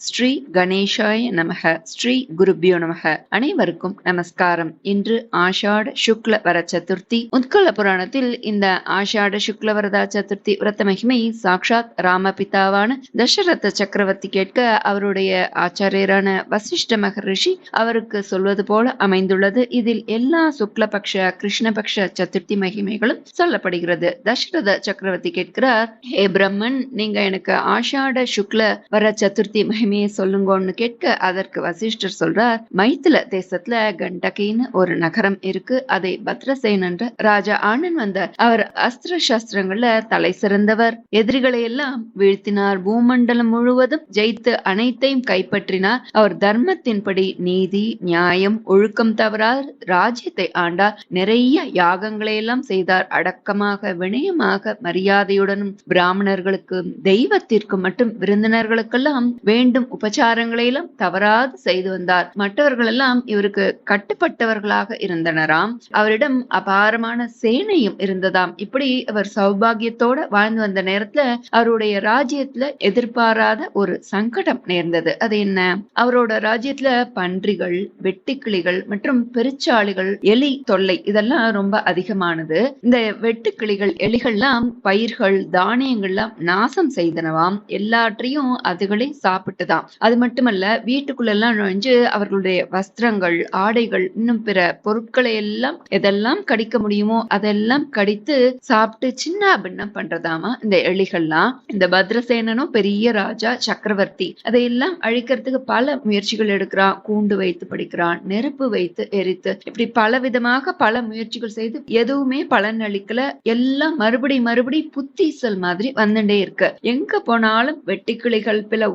ஸ்ரீ கணேஷாய நமக ஸ்ரீ குருபியோ நமக. அனைவருக்கும் நமஸ்காரம். இன்று ஆஷாட சுக்ல வர சதுர்த்தி. உத்கல புராணத்தில் இந்த ஆஷாட சுக்ல வரதா சதுர்த்தி விரத மகிமை சாக்ஷாத் ராமபிதாவான தசரத சக்கரவர்த்தி கேட்க அவருடைய ஆச்சாரியரான வசிஷ்ட மகரிஷி அவருக்கு சொல்வது போல அமைந்துள்ளது. இதில் எல்லா சுக்லபக்ஷ கிருஷ்ணபக்ஷ சதுர்த்தி மகிமைகளும் சொல்லப்படுகிறது. தசரத சக்கரவர்த்தி கேட்கிறார் ஹே பிரம்மன் நீங்க எனக்கு ஆஷாட சுக்ல வர சதுர்த்தி மகிமையை சொல்லுங்கன்னு கேட்க அதற்கு வசிஷ்டர் சொல்றார் மைத்தில தேசத்துல கண்டகின்னு ஒரு நகரம் இருக்கு. அதை பத்ரசேன் என்ற ராஜா ஆனன் வந்தார். அவர் அஸ்திர சாஸ்திரங்கள்ல தலை சிறந்தவர். எதிரிகளை எல்லாம் வீழ்த்தினார். பூமண்டலம் முழுவதும் ஜெயித்து அனைத்தையும் கைப்பற்றினார். அவர் தர்மத்தின்படி நீதி நியாயம் ஒழுக்கம் தவறார் ராஜ்யத்தை ஆண்டார். நிறைய யாகங்களை எல்லாம் செய்தார். அடக்கமாக வினயமாக மரியாதையுடனும் பிராமணர்களுக்கு தெய்வத்திற்கு மட்டும் விருந்தினர்களுக்கெல்லாம் வேண்டும் வேண்டும் உபச்சாரங்களையெல்லாம் தவறாது செய்து வந்தார். மற்றவர்கள் எல்லாம் இவருக்கு கட்டுப்பட்டவர்களாக இருந்தனராம். அவரிடம் அபாரமான சேனையும் இருந்ததாம். இப்படி அவர் சௌபாகியத்தோட வாழ்ந்து வந்த நேரத்துல அவருடைய ராஜ்யத்துல எதிர்பாராத ஒரு சங்கடம் நேர்ந்தது. அது என்ன? அவரோட ராஜ்யத்துல பன்றிகள் வெட்டுக்கிளிகள் மற்றும் பெருச்சாளிகள் எலி தொல்லை இதெல்லாம் ரொம்ப அதிகமானது. இந்த வெட்டுக்கிளிகள் எலிகள்லாம் பயிர்கள் தானியங்கள்லாம் நாசம் செய்தனவாம். எல்லாற்றையும் அதுகளே தான். அது மட்டுமல்ல வீட்டுக்குள்ள எல்லாம் நுழைஞ்சு அவர்களுடைய வஸ்திரங்கள் ஆடைகள் இன்னும் பிற பொருட்களை எல்லாம் எதெல்லாம் கடிக்க முடியுமோ அதெல்லாம் கடித்து சாப்பிட்டு சின்ன பின்னம் பண்றதாமா இந்த எலிகள்லாம். இந்த பத்ரசேனனும் பெரிய ராஜா சக்கரவர்த்தி அதையெல்லாம் அழிக்கிறதுக்கு பல முயற்சிகள் எடுக்கிறான். கூண்டு வைத்து படிக்கிறான் நெருப்பு வைத்து எரித்து இப்படி பல விதமாக பல முயற்சிகள் செய்து எதுவுமே பலன் அளிக்கல. எல்லாம் மறுபடி மறுபடி புத்தீசல் மாதிரி வந்துட்டே இருக்கு. எங்க போனாலும் வெட்டிக்கிளிகள் பல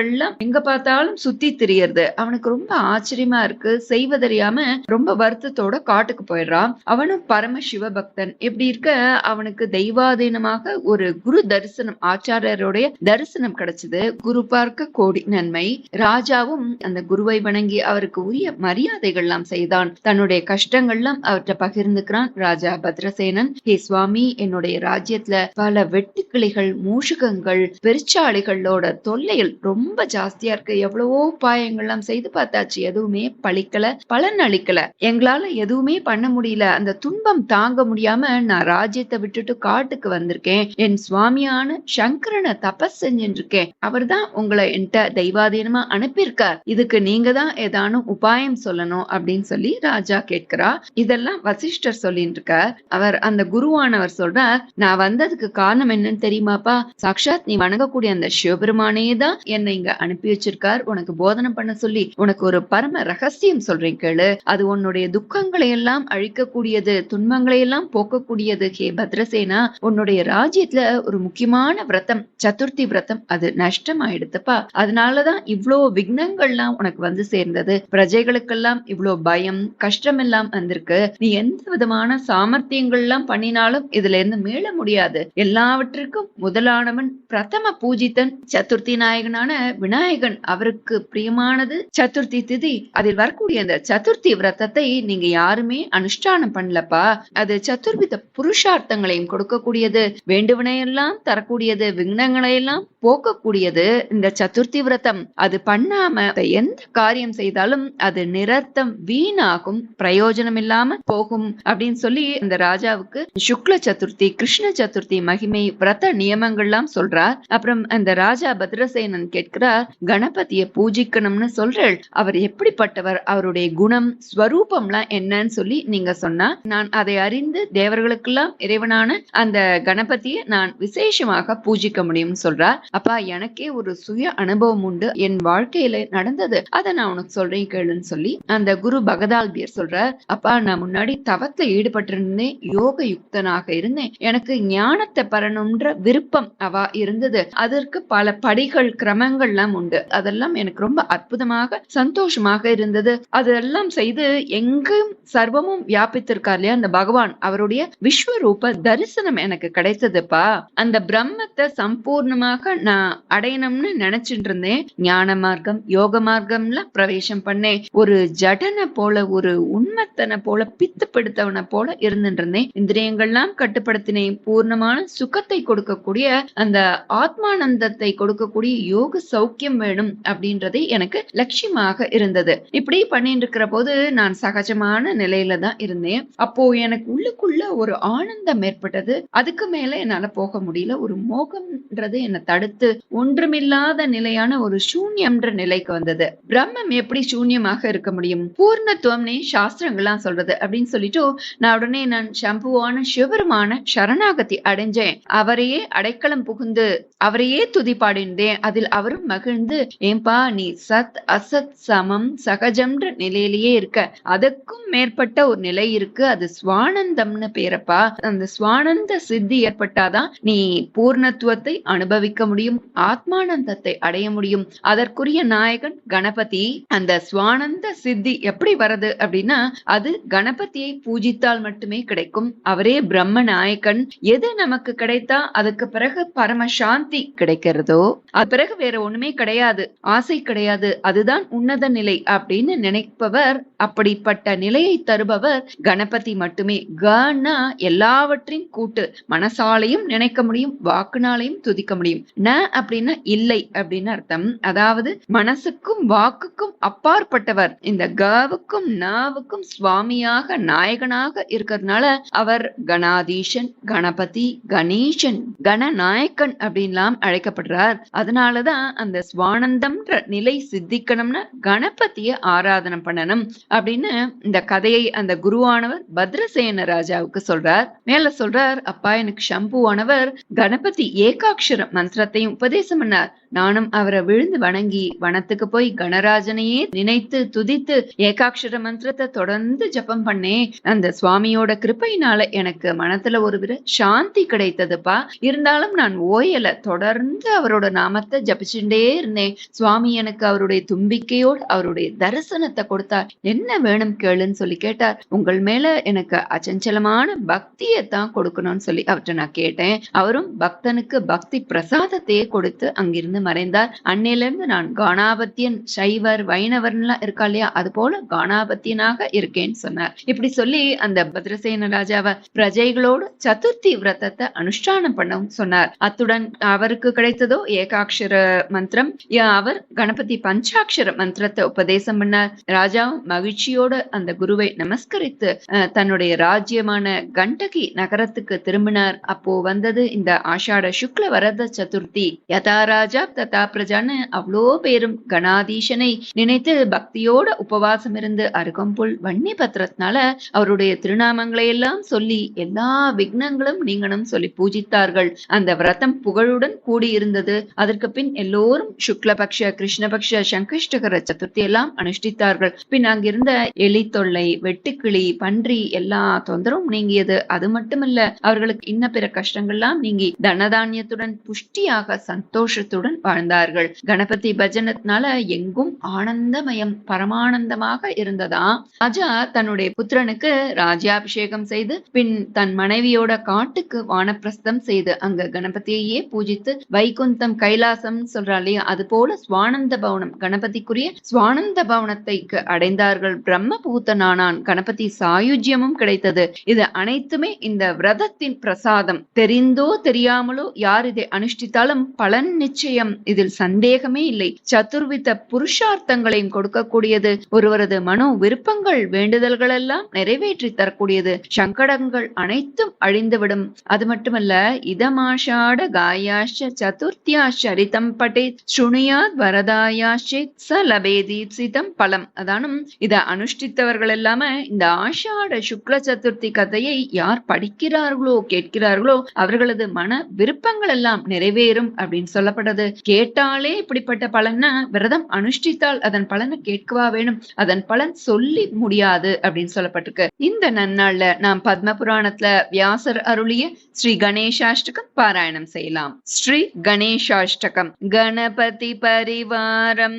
விஷயங்கள்லாம் எங்க பார்த்தாலும் சுத்தி திரியறது. அவனுக்கு ரொம்ப ஆச்சரியமா இருக்கு. செய்வதறியாம ரொம்ப வருத்தத்தோட காட்டுக்கு போயிடுறான். அவனும் பரம சிவபக்தன் இப்படி இருக்க? அவனுக்கு தெய்வாதீனமாக ஒரு குரு தரிசனம் ஆச்சாரியருடைய தரிசனம் கிடைச்சது. குரு பார்க்க கோடி நன்மை. ராஜாவும் அந்த குருவை வணங்கி அவருக்கு உரிய மரியாதைகள்லாம் செய்தான். தன்னுடைய கஷ்டங்கள்லாம் அவற்றை பகிர்ந்துக்கிறான் ராஜா பத்ரசேனன். ஹே சுவாமி என்னுடைய ராஜ்யத்துல பல வெட்டுக்கிளிகள் மூஷகங்கள் பெருச்சாளிகளோட தொல்லைகள் ரொம்ப ரொம்ப ஜாஸ்தியா இருக்கு. எவ்வளவோ உபாயங்கள்லாம் செய்து பார்த்தாச்சு. எதுவுமே பழிக்கல பலன் அளிக்கல. எங்களால எதுவுமே பண்ண முடியல. அந்த துன்பம் தாங்க முடியாம நான் ராஜ்யத்தை விட்டுட்டு காட்டுக்கு வந்திருக்கேன். என் சுவாமியான சங்கரனை தபஸ் செஞ்சுட்டு இருக்கேன் அவர்தான் உங்களை என்கிட்ட தெய்வாதீனமா அனுப்பியிருக்கார். இதுக்கு நீங்க தான் ஏதானும் உபாயம் சொல்லணும் அப்படின்னு சொல்லி ராஜா கேட்கிறா. இதெல்லாம் வசிஷ்டர் சொல்லிட்டு இருக்கார் அவர் அந்த குருவானவர் சொல்றார் நான் வந்ததுக்கு காரணம் என்னன்னு தெரியுமாப்பா? சாக்ஷாத் நீ வணங்கக்கூடிய அந்த சிவபெருமானே தான் என்னை இங்க அனுப்பி வச்சிருக்கார். உனக்கு போதனை பண்ண சொல்லி உனக்கு ஒரு பரம ரகசியம் சொல்றேன் கேளு. அது உன்னுடைய துக்கங்களை எல்லாம் அழிக்கக்கூடியது துன்பங்களை எல்லாம் போக்கக்கூடியது. ஹே பத்ரசேனா உன்னுடைய ராஜ்யத்துல ஒரு முக்கியமான விரதம் சதுர்த்தி விரதம் அது நஷ்டம் ஆயிடுத்துப்பா அதனாலதான் இவ்ளோ விக்னங்கள்லாம் உனக்கு வந்து சேர்ந்தது. பிரஜைகளுக்கெல்லாம் இவ்ளோ பயம் கஷ்டம் எல்லாம் வந்திருக்கு. நீ எந்த விதமான சாமர்த்தியங்கள்லாம் பண்ணினாலும் இதுல இருந்து மீள முடியாது. எல்லாவற்றிற்கும் முதலானவன் பிரதம பூஜித்தன் சதுர்த்தி நாயகனான விநாயகன் அவருக்கு பிரியமானது. சதுர்த்தி திதி அதில் வரக்கூடிய அந்த சதுர்த்தி விரதத்தை நீங்க யாருமே அனுஷ்டானம் பண்ணலப்பா. அது சதுர்வித புருஷார்த்தங்களையும் கொடுக்கக்கூடியது. வேண்டுவனையெல்லாம் தரக்கூடியது விக்னங்களையெல்லாம் போக்கக்கூடியது இந்த சதுர்த்தி விரதம். அது பண்ணாம எந்த காரியம் செய்தாலும் அது நிரர்த்தம் வீணாகும் பிரயோஜனம் இல்லாம போகும் அப்படின்னு சொல்லி இந்த ராஜாவுக்கு சுக்ல சதுர்த்தி கிருஷ்ண சதுர்த்தி மகிமை விரத நியமங்கள்லாம் சொல்றார். அப்புறம் அந்த ராஜா பத்ரசேனன் இருக்கிறார் கணபதிய பூஜிக்கணும்னு சொல்றேள். அவர் எப்படிப்பட்டவர்? அவருடைய குணம் ஸ்வரூபம்லாம் என்னன்னு சொல்லி நீங்க சொன்னா நான் அதை அறிந்து தேவர்களுக்கெல்லாம் இறைவனான அந்த கணபதியை நான் விசேஷமாக பூஜிக்க முடியும்னு சொல்றார் அப்பா எனக்கே ஒரு சுய அனுபவம் உண்டு. என் வாழ்க்கையில நடந்தது அதை நான் உனக்கு சொல்றேன் கேளுன்னு சொல்லி அந்த குரு பகதால்பியர் சொல்றார் அப்பா நான் முன்னாடி தவத்துல ஈடுபட்டிருந்தேன் யோக யுக்தனாக இருந்தேன். எனக்கு ஞானத்தை பெறணும்ன்ற விருப்பம் அவா இருந்தது. அதற்கு பல படிகள் கிரமங்கள் கிரமங்கள்லாம் உண்டு. அதெல்லாம் எனக்கு ரொம்ப அற்புதமாக சந்தோஷமாக இருந்தது. அதெல்லாம் செய்து எங்கும் சர்வமும் வியாபித்திருக்கார் இல்லையா? அந்த பகவான் அவருடைய விஸ்வரூப தரிசனம் எனக்கு கிடைத்ததுப்பா. அந்த பிரம்மத்தை சம்பூர்ணமாக நான் அடையணும்னு நினைச்சிட்டு இருந்தேன் ஞான மார்க்கம் யோக மார்க்கம்ல பிரவேசம் பண்ணேன். ஒரு ஜடனை போல ஒரு உண்மத்தனை போல பித்து பிடித்தவனை போல இருந்துட்டு இருந்தேன் இந்திரியங்கள்லாம் கட்டுப்படுத்தினேன். பூர்ணமான சுகத்தை கொடுக்கக்கூடிய அந்த ஆத்மானந்தத்தை கொடுக்கக்கூடிய யோக சௌக்கியம் வேணும் அப்படின்றதே எனக்கு லட்சியமாக இருந்தது. இப்படி பண்ணிட்டு இருக்கிற போது நான் சகஜமான நிலையில தான் இருந்தேன். அப்போ எனக்கு உள்ளுக்குள்ள ஒரு ஆனந்தம் ஏற்பட்டது. அதுக்கு மேல என்னால போக முடியல. ஒரு மோகம்ன்றது என்னை தடுத்து ஒன்றுமில்லாத நிலையான ஒரு சூன்யம்ன்ற நிலைக்கு வந்தது. பிரம்மம் எப்படி சூன்யமாக இருக்க முடியும்? பூர்ணத்துவம்னே சாஸ்திரங்கள்லாம் சொல்றது அப்படின்னு சொல்லிட்டு நான் உடனே நான் சம்புவான சிவருமான சரணாகதி அடைஞ்சேன். அவரையே அடைக்கலம் புகுந்து அவரையே துதி பாடினேன் அதில் அவரும் மகிழ்ந்து ஏன்பா நீ சத் அசத் சமம் சகஜம்ன்ற நிலையிலேயே இருக்க. அதுக்கும் மேற்பட்ட ஒரு நிலை இருக்கு. அது சுவானந்தம்னு பேரப்பா. அந்த சுவானந்த சித்தி ஏற்பட்டாதான் நீ பூர்ணத்துவத்தை அனுபவிக்க முடியும் ஆத்மானந்தத்தை அடைய முடியும். அதற்குரிய நாயகன் கணபதி அந்த சுவானந்த சித்தி எப்படி வருது அப்படின்னா அது கணபதியை பூஜித்தால் மட்டுமே கிடைக்கும். அவரே பிரம்ம நாயகன். எது நமக்கு கிடைத்தா அதுக்கு பிறகு பரம சாந்தி கிடைக்கிறதோ அது பிறகு வேற ஒண்ணுமே கிடையாது. ஆசை கிடையாது. அதுதான் உன்னத நிலை அப்படின்னு நினைப்பவர் அப்படிப்பட்ட நிலையை தருபவர் கணபதி மட்டுமே. கனா எல்லாவற்றையும் கூட்டு. மனசாலையும் நினைக்க முடியும் வாக்குனாலையும் துதிக்க முடியும். ந அப்படின்னா இல்லை அப்படின்னு அர்த்தம். அதாவது மனசுக்கும் வாக்குக்கும் அப்பாற்பட்டவர். இந்த கவுக்கும் நாவுக்கும் சுவாமியாக நாயகனாக இருக்கிறதுனால அவர் கணாதீஷன் கணபதி கணேசன் கணநாயக்கன் அப்படின்லாம் அழைக்கப்படுறார். அதனாலதான் அந்த ஸ்வானந்தம்ன்ற நிலை சித்திக்கணும்னா கணபதிய ஆராதனை பண்ணணும் அப்படின்னு இந்த கதையை அந்த குருவானவர் பத்ரசேன ராஜாவுக்கு சொல்றார். மேல சொல்றார் அப்பா எனக்கு சம்புவானவர் கணபதி ஏகாட்சர மந்திரத்தையும் உபதேசம் பண்ணார். நானும் அவரை விழுந்து வணங்கி வனத்துக்கு போய் கணராஜனையே நினைத்து துதித்து ஏகாட்சர மந்திரத்தை தொடர்ந்து ஜபம் பண்ணேன் அந்த சுவாமியோட கிருப்பையினால எனக்கு மனத்துல ஒரு விர சாந்தி கிடைத்ததுப்பா. இருந்தாலும் நான் ஓயல தொடர்ந்து அவரோட நாமத்தை ஜபிச்சுட்டே இருந்தேன். சுவாமி எனக்கு அவருடைய தும்பிக்கையோடு அவருடைய தரிசனத்தை கொடுத்தார். என்ன வேணும் கேளுன்னு சொல்லி கேட்டார். உங்கள் மேல எனக்கு அச்சஞ்சலமான பக்தியை தான் கொடுக்கணும்னு சொல்லி அவர்கிட்ட நான் கேட்டேன். அவரும் பக்தனுக்கு பக்தி பிரசாதத்தையே கொடுத்து அங்கிருந்து மறைந்தார். அன்னையில இருந்து நான் காணாபத்தியன் சைவர் வைணவர்லாம் இருக்கா இல்லையா? அது போல காணாபத்தியனாக இருக்கேன்னு சொன்னார். இப்படி சொல்லி அந்த பத்ரசேன ராஜாவை பிரஜைகளோடு சதுர்த்தி விரதத்தை அனுஷ்டானம் பண்ணவும் சொன்னார். அத்துடன் அவருக்கு கிடைத்ததோ ஏகாட்சர மந்திரம். அவர் கணபதி பஞ்சாட்சர மந்திரத்தை உபதேசம் பண்ணார். ராஜாவும் மகிழ்ச்சியோட அந்த குருவை நமஸ்கரித்து தன்னுடைய ராஜ்யமான கண்டகி நகரத்துக்கு திரும்பினார். அப்போ வந்தது இந்த ஆஷாட சுக்ல வரத சதுர்த்தி. யதா ராஜா ததா பிரஜான்னு அவ்வளோ பேரும் கணாதீசனை நினைத்து பக்தியோட உபவாசம் இருந்து அருகம்புல் வன்னி பத்திரத்தினால அவருடைய திருநாமங்களை எல்லாம் சொல்லி எல்லா விக்னங்களும் நீங்களும் சொல்லி பூஜித்தார்கள். அந்த விரதம் புகழுடன் கூடியிருந்தது. அதற்கு பின் எல்லோரும் சுக்லபக்ஷ கிருஷ்ணபக்ஷ சங்கஷ்டகர சதுர்த்தி எல்லாம் அனுஷ்டித்தார்கள். பின் அங்கிருந்த எலி தொல்லை வெட்டுக்கிளி பன்றி எல்லா தொந்தரவும் நீங்கியது. அது மட்டுமல்ல அவர்களுக்கு இன்ன பிற கஷ்டங்கள்லாம் நீங்கி தனதானியத்துடன் புஷ்டியாக சந்தோஷத்துடன் வாழ்ந்தார்கள். கணபதி பஜனத்தினால எங்கும் ஆனந்தமயம் பரமானந்தமாக இருந்ததா? ராஜா தன்னுடைய புத்திரனுக்கு ராஜ்யாபிஷேகம் செய்து பின் தன் மனைவியோட காட்டுக்கு வானப்பிரஸ்தம் செய்து அங்க கணபதியையே பூஜித்து வைகுந்தம் கைலாசம் சொல்ற சொல்றா இல்லையா? அது போல சுவானந்த பவனம் கணபதிக்குரிய சுவானந்த பவனத்தை அடைந்தார்கள். பிரம்ம பூத்தனானான் கணபதி சாயுஜ்யமும் கிடைத்தது. இது அனைத்துமே இந்த விரதத்தின் பிரசாதம். தெரிந்தோ தெரியாமலோ யார் இதை அனுஷ்டித்தாலும் பலன் நிச்சயம். இதில் சந்தேகமே இல்லை. சதுர்வித புருஷார்த்தங்களையும் கொடுக்கக்கூடியது. ஒருவரது மனோ விருப்பங்கள் வேண்டுதல்கள் எல்லாம் நிறைவேற்றி தரக்கூடியது. சங்கடங்கள் அனைத்தும் அழிந்துவிடும். அது மட்டுமல்ல இதமாஷாட காயாஷ சதுர்த்தியா சரிதம் பட்டே சுணியாத் வரதாயாஷேத் ச லபேதீப்சிதம் பலம். அதானும் இத அனுஷ்டித்தவர்கள் எல்லாம இந்த ஆஷாட சுக்ல சதுர்த்தி கதையை யார் படிக்கிறார்களோ கேட்கிறார்களோ அவர்களது மன விருப்பங்கள் எல்லாம் நிறைவேறும் அப்படின்னு சொல்லப்பட்டது கேட்டாலே இப்படிப்பட்ட பலன்னா விரதம் அனுஷ்டித்தால் அதன் பலனை கேட்கவா வேணும். அதன் பலன் சொல்லி முடியாது அப்படின்னு சொல்லப்பட்டிருக்கு. இந்த நன்னாள்ல நாம் பத்ம புராணத்துல வியாசர் அருளிய ஸ்ரீ கணேசாஷ்டகம் பாராயணம் செய்யலாம். ஸ்ரீ கணேசாஷ்டகம் கண गणपतिपरिवारम्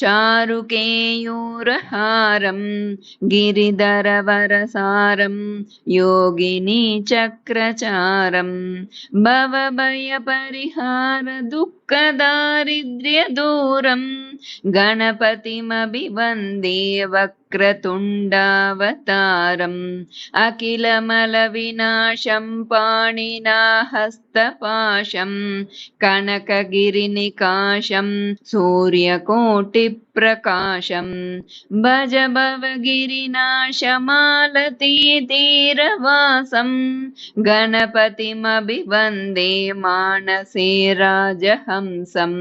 चारुकेयूरहारं गिरिधरवरसारं योगिनी चक्रचारं भवभयपरिहारदुःख दुःखदारिद्र्यदूरम् गणपतिमभिवन्दे वक्रतुण्डावतारम् अखिलमलविनाशम् पाणिना हस्तपाशम् कनकगिरिनिकाशम् सूर्यकोटि सूर्यकोटिप्रकाशम् भज भवगिरिनाशमालतीतीरवासम् गणपतिमभिवन्दे मानसे राजहंसम्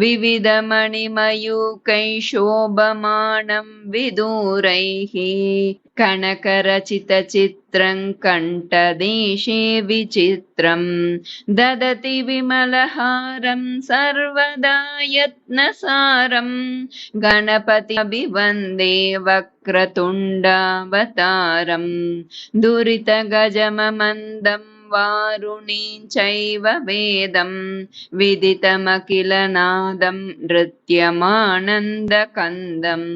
विविधमणिमयूकैशोभमानं विदूरैः कनकरचितचित्रं कण्ठदेशे विचित्रम् ददति विमलहारं सर्वदा यत्नसारम् गणपतिमभिवन्दे वक्रतुण्डावतारम् दुरितगजममन्दम् वारुणीं चैव वेदं विदितमखिलनादं नृत्यमानन्दकन्दम्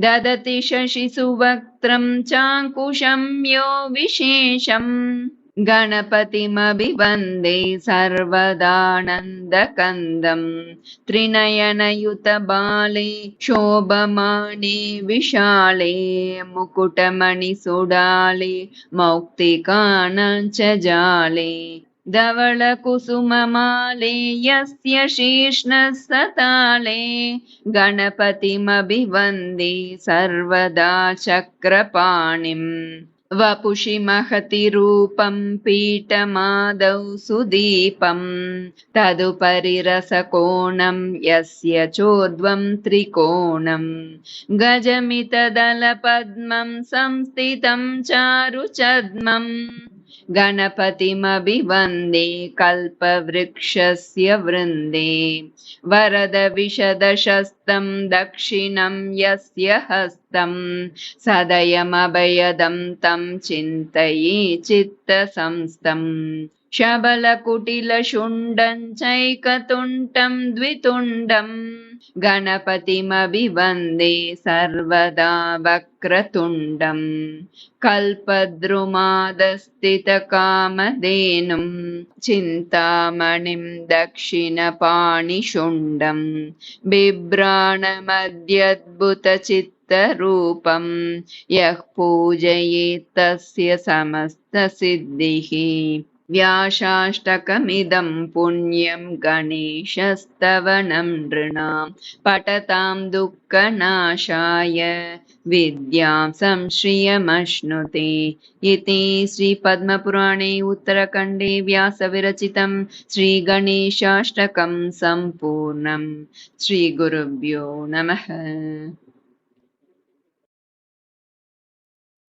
ददति शशिसुवक्त्रं चाङ्कुशं यो विशेषम् गणपतिमभिवन्दे सर्वदानन्दकन्दम् त्रिनयनयुतबाले शोभमाने विशाले मुकुटमणिसुडाले मौक्तिकानां च जाले धवलकुसुममाले यस्य शीर्ष्णसताले गणपतिमभिवन्दे सर्वदा चक्रपाणिम्। वपुषि महति रूपं पीठमादौ सुदीपम्। तदुपरि रसकोणं यस्य चोद्वं त्रिकोणम्। गजमितदलपद्मं संस्थितं चारुचद्मम् गणपतिमभिवन्दे कल्पवृक्षस्य वृन्दे। वरदविशदशस्तं दक्षिणं यस्य हस्तं सदयमभयदं तं चिन्तये चित्तसंस्थम् शबलकुटिलशुण्डं चैकतुण्डं द्वितुण्डम् गणपतिमभिवन्दे सर्वदा वक्रतुण्डम् कल्पद्रुमादस्थितकामधेनुं चिन्तामणिं दक्षिणपाणिशुण्डम् बिभ्राणमद्यद्भुतचित्तरूपं यः पूजयेत् तस्य समस्तसिद्धिः व्यासाष्टकमिदं पुण्यं गणेशस्तवनं नृणां पठतां दुःखनाशाय विद्यां संश्रियमश्नुते इति श्रीपद्मपुराणे उत्तरखण्डे व्यासविरचितं श्रीगणेशाष्टकं सम्पूर्णम् श्रीगुरुभ्यो नमः